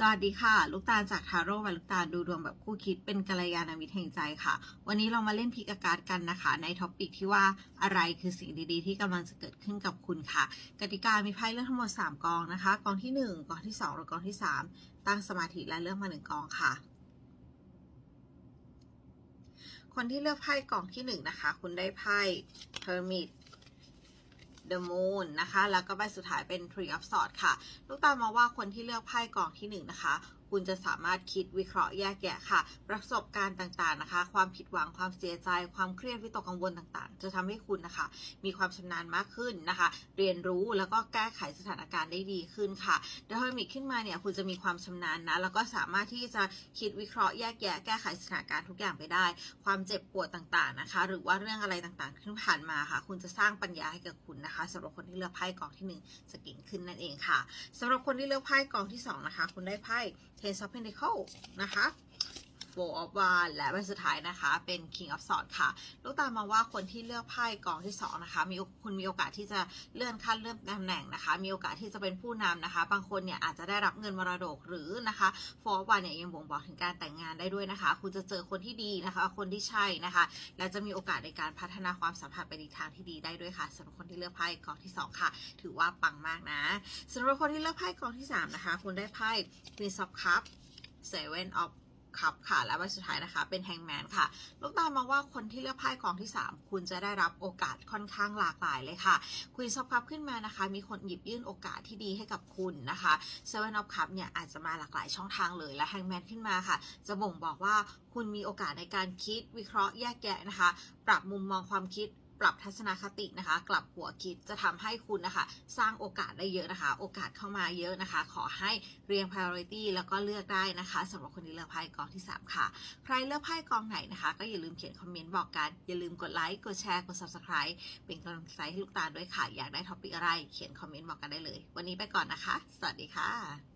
สวัสดีค่ะ ลูกตาลจากทาโร่และลูกตาลดูดวงแบบคู่คิดเป็นกัลยาณมิตรแห่งใจค่ะ วันนี้เรามาเล่นพิกอากาศกันนะคะ ในท็อปิกที่ว่าอะไรคือสิ่งดีๆ ที่กำลังจะเกิดขึ้นกับคุณค่ะ กติกามีไพ่เลือกทั้งหมด 3 กองนะคะ กองที่ 1 กองที่ 2 และกองที่ 3 ตั้งสมาธิและเลือกมาหนึ่งกองค่ะ คนที่เลือกไพ่กองที่ 1 นะคะ คุณได้ไพ่ Hermit The Moon นะคะ แล้วก็ใบสุดท้ายเป็น Three of Swords ค่ะ ลูกตาลมาว่าคนที่เลือกไพ่กองที่1นะคะคุณจะสามารถคิดวิเคราะห์แยกแยะค่ะ ประสบการณ์ต่างๆนะคะ ความผิดหวังความเสียใจ ความเครียดวิตกกังวลต่างๆ จะทำให้คุณนะคะ มีความชำนาญมากขึ้นนะคะ เรียนรู้แล้วก็แก้ไขสถานการณ์ได้ดีขึ้นค่ะเดยวเฮอมิขึ้นมาเนี่ยคุณจะมีความชำนาญนะแล้วก็สามารถที่จะคิดวิเคราะห์แยกแยะแก้ไขสถานการณ์ทุกอย่างไปได้ ความเจ็บปวดต่างๆนะคะ หรือว่าเรื่องอะไรต่างๆที่ผ่านมาค่ะ คุณจะสร้างปัญญาให้กับคุณนะคะสำหรับคนที่เลือกไพ่กองที่หนึ่งจะเก่งขึ้นนั่นเองค่ะสำหรับคนที่เลือกไพ่กองที่สองนะคะคุณได้ไพ่เทซับเพนเทเคิลนะคะ Four of Wands และใบสุดท้ายนะคะ เป็น King of Swords ค่ะ ลูกตามมาว่าคนที่เลือกไพ่กองที่สองนะคะ มีคุณมีโอกาสที่จะเลื่อนขั้นเลื่อนตำแหน่งนะคะ มีโอกาสที่จะเป็นผู้นำนะคะ บางคนเนี่ยอาจจะได้รับเงินมรดกหรือนะคะ Four of Wands เนี่ยยังบ่งบอกถึงการแต่งงานได้ด้วยนะคะ คุณจะเจอคนที่ดีนะคะ คนที่ใช่นะคะ และจะมีโอกาสในการพัฒนาความสัมพันธ์ไปในทางที่ดีได้ด้วยค่ะสำหรับคนที่เลือกไพ่กองที่สองค่ะ ถือว่าปังมากนะสำหรับคนที่เลือกไพ่กองที่สามนะคะ คุณได้ไพ่ Queen of Cups Seven of คับค่ะ และใบสุดท้ายนะคะ เป็นแฮงแมนค่ะ ลูกตามองว่าคนที่เลือกไพ่กองที่ 3 คุณจะได้รับโอกาสค่อนข้างหลากหลายเลยค่ะคุยซอฟคัพขึ้นมานะคะ มีคนหยิบยื่นโอกาสที่ดีให้กับคุณนะคะเซเว่นออฟคัพเนี่ยอาจจะมาหลากหลายช่องทางเลยและแฮงแมนขึ้นมาค่ะ จะบ่งบอกว่าคุณมีโอกาสในการคิดวิเคราะห์แยกแยะนะคะ ปรับมุมมองความคิด ปรับทัศนคตินะคะ กลับหัวคิดจะทำให้คุณนะคะ สร้างโอกาสได้เยอะนะคะ โอกาสเข้ามาเยอะนะคะ ขอให้เรียง priority แล้วก็เลือกได้นะคะสำหรับคนที่เลือกไพ่กองที่ 3 ค่ะ ใครเลือกไพ่กองไหนนะคะ ก็อย่าลืมเขียนคอมเมนต์บอกกัน อย่าลืมกดไลค์กดแชร์กด subscribe เป็นกำลังใจให้ลูกตาลด้วยค่ะ อยากได้ท็อปิกอะไร เขียนคอมเมนต์บอกกันได้เลย วันนี้ไปก่อนนะคะ สวัสดีค่ะ